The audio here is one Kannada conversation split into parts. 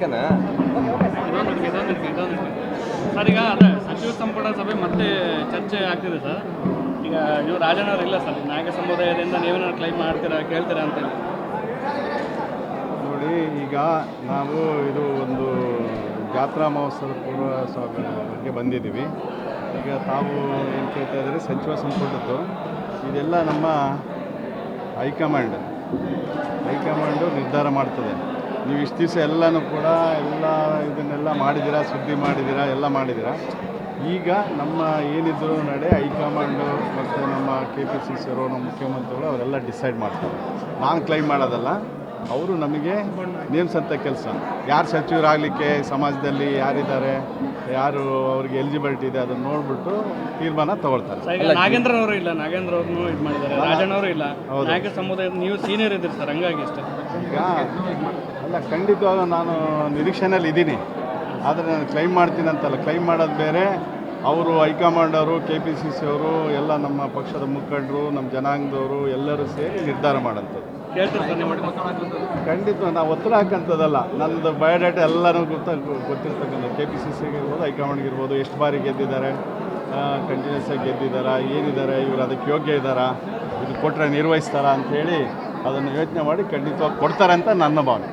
ಅದಕ್ಕನಾ? ಸರ್ ಈಗ ಅದೇ ಸಚಿವ ಸಂಪುಟ ಸಭೆ ಮತ್ತೆ ಚರ್ಚೆ ಆಗ್ತಿದೆ ಸರ್. ಈಗ ನೀವು ರಾಜನವರು ಇಲ್ಲ ಸರ್ ನಾಯಕ ಸಮುದಾಯದಿಂದ ನೀವೇನಾದ್ರು ಕ್ಲೈಮ್ ಮಾಡ್ತೀರಾ ಕೇಳ್ತೀರಾ ಅಂತೇಳಿ ನೋಡಿ ಈಗ ನಾವು ಇದು ಒಂದು ಜಾತ್ರಾ ಮಹೋತ್ಸವದ ಪೂರ್ವ ಬಗ್ಗೆ ಬಂದಿದ್ದೀವಿ. ಈಗ ತಾವು ಏನು ಕೇಳ್ತಾ ಇದ್ದಾರೆ ಸಚಿವ ಸಂಪುಟದ್ದು. ಇದೆಲ್ಲ ನಮ್ಮ ಹೈಕಮಾಂಡ್. ಹೈಕಮಾಂಡು ನಿರ್ಧಾರ ಮಾಡ್ತದೆ. ನೀವು ಇಷ್ಟು ದಿವಸ ಎಲ್ಲನೂ ಕೂಡ ಎಲ್ಲ ಇದನ್ನೆಲ್ಲ ಮಾಡಿದ್ದೀರಾ, ಸುದ್ದಿ ಮಾಡಿದ್ದೀರಾ, ಎಲ್ಲ ಮಾಡಿದ್ದೀರಾ? ಈಗ ನಮ್ಮ ಏನಿದ್ರು ನಡೆ ಹೈಕಮಾಂಡು ಮತ್ತು ನಮ್ಮ ಕೆ ಪಿ ಸಿ ಸರ್ ನಮ್ಮ ಮುಖ್ಯಮಂತ್ರಿಗಳು ಅವರೆಲ್ಲ ಡಿಸೈಡ್ ಮಾಡ್ತಾರೆ. ನಾನು ಕ್ಲೈಮ್ ಮಾಡೋದಲ್ಲ. ಅವರು ನಮಗೆ ನೇಮಿಸಂಥ ಕೆಲಸ. ಯಾರು ಸಚಿವರಾಗಲಿಕ್ಕೆ ಸಮಾಜದಲ್ಲಿ ಯಾರಿದ್ದಾರೆ ಯಾರು ಅವ್ರಿಗೆ ಎಲಿಜಿಬಿಲಿಟಿ ಇದೆ ಅದನ್ನು ನೋಡಿಬಿಟ್ಟು ತೀರ್ಮಾನ ತಗೊಳ್ತಾರೆ. ನಾಗೇಂದ್ರ ಅವರು ಇಲ್ಲ ನಾಗೇಂದ್ರ ಅವ್ರನ್ನೂ ಇದು ಮಾಡಿದ್ದಾರೆ. ರಾಜನವರು ಇಲ್ಲ. ಹೌದು. ನಾಯಕ ಸಮುದಾಯದ ನೀವು ಸೀನಿಯರ್ ಇದ್ದೀರಿ ಸರ್ ಹಂಗಾಗಿ ಇಷ್ಟ. ಈಗ ಅಲ್ಲ ಖಂಡಿತವಾಗ ನಾನು ನಿರೀಕ್ಷೆನಲ್ಲಿ ಇದ್ದೀನಿ. ಆದರೆ ನಾನು ಕ್ಲೈಮ್ ಮಾಡ್ತೀನಿ ಅಂತಲ್ಲ ಕ್ಲೈಮ್ ಮಾಡೋದು ಬೇರೆ. ಅವರು ಹೈಕಮಾಂಡ್ ಅವರು ಕೆ ಪಿ ಸಿ ಸಿ ಅವರು ಎಲ್ಲ ನಮ್ಮ ಪಕ್ಷದ ಮುಖಂಡರು ನಮ್ಮ ಜನಾಂಗದವರು ಎಲ್ಲರೂ ಸೇರಿ ನಿರ್ಧಾರ ಮಾಡೋಂಥದ್ದು ಖಂಡಿತ ನಾವು ಒತ್ತಡ ಹಾಕಂಥದ್ದಲ್ಲ ನನ್ನದು ಬಯೋಡಾಟಾ ಎಲ್ಲರೂ ಗೊತ್ತ ಗೊತ್ತಿರ್ತಕ್ಕಂಥ ಕೆ ಪಿ ಸಿ ಸಿಗೆ ಇರ್ಬೋದು ಹೈಕಮಾಂಡ್ಗೆ ಇರ್ಬೋದು ಎಷ್ಟು ಬಾರಿ ಗೆದ್ದಿದ್ದಾರೆ ಕಂಟಿನ್ಯೂಸ್ ಆಗಿ ಗೆದ್ದಿದ್ದಾರಾ ಏನಿದ್ದಾರೆ ಇವರು ಅದಕ್ಕೆ ಯೋಗ್ಯ ಇದ್ದಾರಾ ಇದು ಕೊಟ್ಟರೆ ನಿರ್ವಹಿಸ್ತಾರಾ ಅಂಥೇಳಿ ಅದನ್ನು ಯೋಚನೆ ಮಾಡಿ ಖಂಡಿತವಾಗಿ ಕೊಡ್ತಾರೆ ಅಂತ ನನ್ನ ಭಾವನೆ.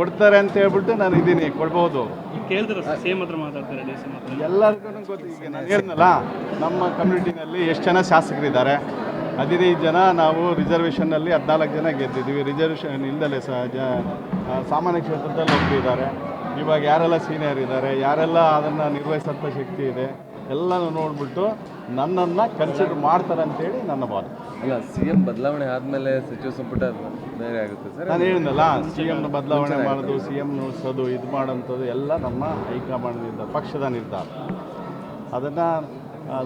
ಕೊಡ್ತಾರೆ ಅಂತ ಹೇಳ್ಬಿಟ್ಟು ನಾನು ಇದ್ದೀನಿ ಕೊಡ್ಬೋದು. ಎಲ್ಲರಿಗೂ ಗೊತ್ತು ಈಗ ನಾನು ಹೇಳಿದ್ನಲ್ಲ ನಮ್ಮ ಕಮ್ಯುನಿಟಿನಲ್ಲಿ ಎಷ್ಟು ಜನ ಶಾಸಕರಿದ್ದಾರೆ. ಹದಿನೈದು ಜನ ನಾವು ರಿಸರ್ವೇಷನ್ನಲ್ಲಿ ಹದಿನಾಲ್ಕು ಜನ ಗೆದ್ದಿದ್ದೀವಿ. ರಿಸರ್ವೇಷನ್ ಇಲ್ಲದಲ್ಲೇ ಸಹ ಜ ಸಾಮಾನ್ಯ ಕ್ಷೇತ್ರದಲ್ಲಿ ಒಬ್ಬರಿದ್ದಾರೆ ಇವಾಗ ಯಾರೆಲ್ಲ ಸೀನಿಯರ್ ಇದ್ದಾರೆ ಯಾರೆಲ್ಲ ಅದನ್ನು ನಿರ್ವಹಿಸೋಂಥ ಶಕ್ತಿ ಇದೆ ಎಲ್ಲನೂ ನೋಡಿಬಿಟ್ಟು ನನ್ನನ್ನು ಕನ್ಸಿಡರ್ ಮಾಡ್ತಾರೆ ಅಂತೇಳಿ ನನ್ನ ಭಾವನೆ ಅಲ್ಲ ಸಿ ಎಂ ಬದಲಾವಣೆ ಆದಮೇಲೆ ಸಚಿವ ಸಂಪುಟ ಬೇರೆ ಆಗುತ್ತೆ ಸರ್? ನಾನು ಹೇಳಿದ್ನಲ್ಲ ಸಿ ಎಮ್ನ ಬದಲಾವಣೆ ಮಾಡೋದು ಸಿ ಎಂ ಉಳಿಸೋದು ಇದು ಮಾಡೋಂಥದ್ದು ಎಲ್ಲ ನಮ್ಮ ಹೈಕಮಾಂಡ್ ನಿರ್ಧಾರ ಪಕ್ಷದ ನಿರ್ಧಾರ. ಅದನ್ನು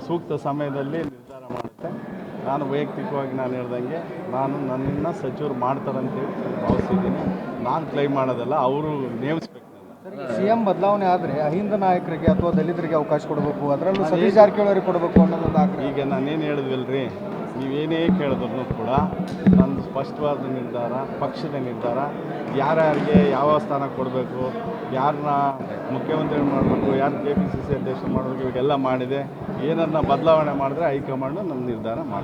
ಸೂಕ್ತ ಸಮಯದಲ್ಲಿ ನಿರ್ಧಾರ ಮಾಡುತ್ತೆ. ನಾನು ವೈಯಕ್ತಿಕವಾಗಿ ನಾನು ಹೇಳ್ದಂಗೆ ನಾನು ನನ್ನನ್ನು ಸಚಿವರು ಮಾಡ್ತಾರಂತೇಳಿ ನಾನು ಭಾವಿಸಿದ್ದೀನಿ ನಾನು ಕ್ಲೈಮ್ ಮಾಡೋದಲ್ಲ ಅವರು ನೇಮಿಸ್ಬೇಕು. ಸಿಎಂ ಬದಲಾವಣೆ ಆದರೆ ಅಹಿಂದ ನಾಯಕರಿಗೆ ಅಥವಾ ದಲಿತರಿಗೆ ಅವಕಾಶ ಕೊಡಬೇಕು. ಅದರಲ್ಲೂ ಸತೀಶ್ ಜಾರಕಿಹೊಳಿ ಕೊಡಬೇಕು ಅನ್ನೋದೊಂದು ಆಗ್ರಹ. ಈಗ ನಾನೇನು ಹೇಳಿದ್ವಲ್ರಿ, ನೀವೇನೇ ಕೇಳಿದ್ರು ಕೂಡ ನಂದು ಸ್ಪಷ್ಟವಾದ ನಿರ್ಧಾರ, ಪಕ್ಷದ ನಿರ್ಧಾರ, ಯಾರ್ಯಾರಿಗೆ ಯಾವ ಸ್ಥಾನ ಕೊಡಬೇಕು ಯಾರನ್ನ ಮುಖ್ಯಮಂತ್ರಿ ಮಾಡಬೇಕು, ಯಾರು ಕೆ ಪಿ ಸಿ ಸಿ ಅಧ್ಯಕ್ಷ ಮಾಡಬೇಕು ಇವಾಗೆಲ್ಲ ಮಾಡಿದೆ. ಏನನ್ನ ಬದಲಾವಣೆ ಮಾಡಿದ್ರೆ ಹೈಕಮಾಂಡು ನಮ್ಮ ನಿರ್ಧಾರ ಮಾಡ್ತಾರೆ.